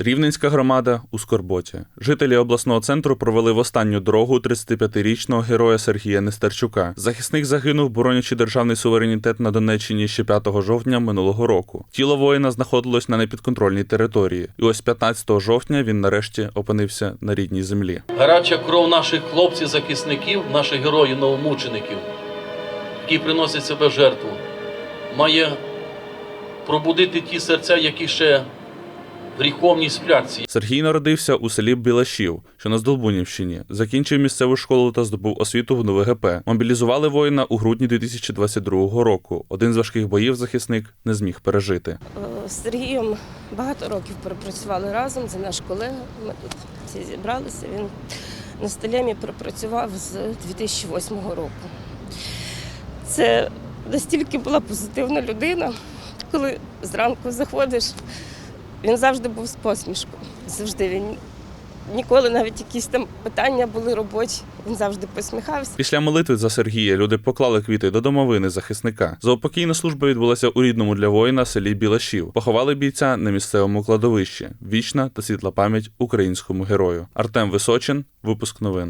Рівненська громада у скорботі. Жителі обласного центру провели в останню дорогу 35-річного героя Сергія Нестерчука. Захисник загинув, боронячи державний суверенітет на Донеччині ще 5 жовтня минулого року. Тіло воїна знаходилось на непідконтрольній території, і ось 15 жовтня він нарешті опинився на рідній землі. Гаряча кров наших хлопців-захисників, наших героїв новомучеників, які приносять себе в жертву, має пробудити ті серця, які ще в гріховній спляці. Сергій народився у селі Білашів, що на Здолбунівщині. Закінчив місцеву школу та здобув освіту в НВГП. Мобілізували воїна у грудні 2022 року. Один з важких боїв захисник не зміг пережити. Е, З Сергієм багато років пропрацювали разом. Це наш колега. Ми тут всі зібралися. Він на столемі пропрацював з 2008 року. Це настільки була позитивна людина, коли зранку заходиш, він завжди був з посмішкою. Завжди він ніколи навіть якісь там питання були робочі. Він завжди посміхався. Після молитви за Сергія люди поклали квіти до домовини захисника. Заупокійна служба відбулася у рідному для воїна селі Білашів. Поховали бійця на місцевому кладовищі. Вічна та світла пам'ять українському герою. Артем Височин, випуск новин.